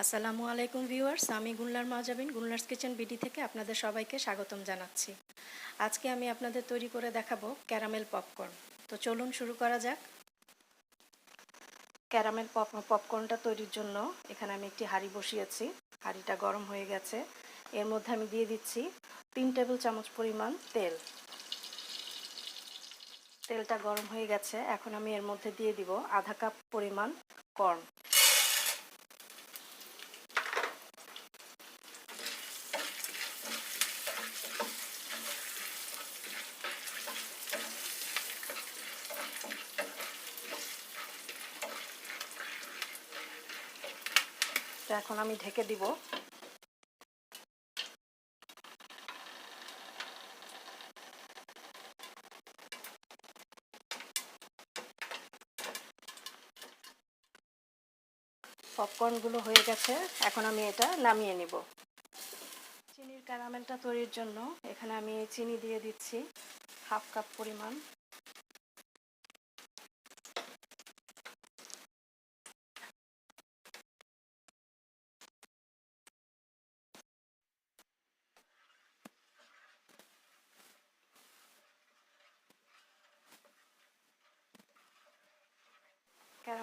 আসসালামু আলাইকুম ভিউয়ার্স, আমি গুলনার মাজাবিন গুলনার্স কিচেন বিডি থেকে আপনাদের সবাইকে স্বাগতম জানাচ্ছি। আজকে আমি আপনাদের তৈরি করে দেখাবো ক্যারামেল পপকর্ন। তো চলুন শুরু করা যাক। ক্যারামেল পপ, পপকর্নটা তৈরির জন্য এখানে আমি একটি হাঁড়ি বসিয়েছি। হাঁড়িটা গরম হয়ে গেছে। এর মধ্যে আমি দিয়ে দিচ্ছি তিন টেবিল চামচ পরিমাণ তেল। তেলটা গরম হয়ে গেছে। এখন আমি এর মধ্যে দিয়ে দিব আধা কাপ পরিমাণ কর্ন। তো এখন আমি ঢেকে দিব। পপকর্নগুলো হয়ে গেছে, এখন আমি এটা নামিয়ে নিব। চিনির ক্যারামেলটা তৈরির জন্য এখানে আমি চিনি দিয়ে দিচ্ছি, হাফ কাপ পরিমাণ।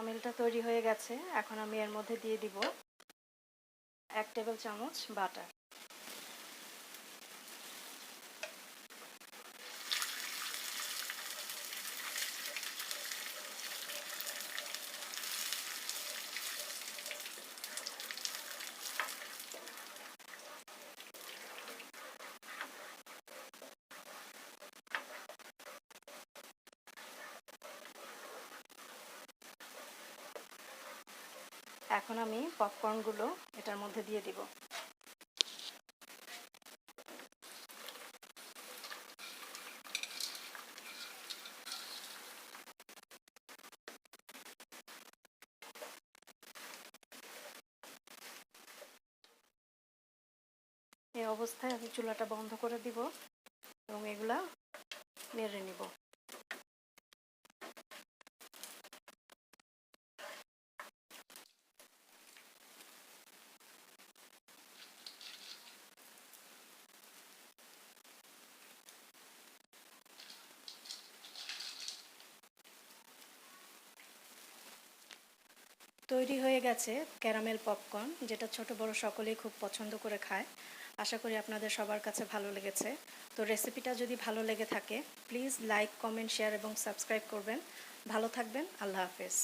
ক্যারামেলটা তৈরি হয়ে গেছে। এখন আমি এর মধ্যে দিয়ে দিব এক টেবিল চামচ বাটার। এখন আমি পপকর্নগুলো এটার মধ্যে দিয়ে দিব। এই অবস্থায় আমি চুলাটা বন্ধ করে দিব এবং এগুলা নেড়ে নিব। তৈরি হয়ে গেছে ক্যারামেল পপকর্ন, যেটা ছোট বড় সকলেই খুব পছন্দ করে খায়। আশা করি আপনাদের সবার কাছে ভালো লেগেছে। তো রেসিপিটা যদি ভালো লেগে থাকে, প্লিজ লাইক, কমেন্ট, শেয়ার এবং সাবস্ক্রাইব করবেন। ভালো থাকবেন, আল্লাহ হাফেজ।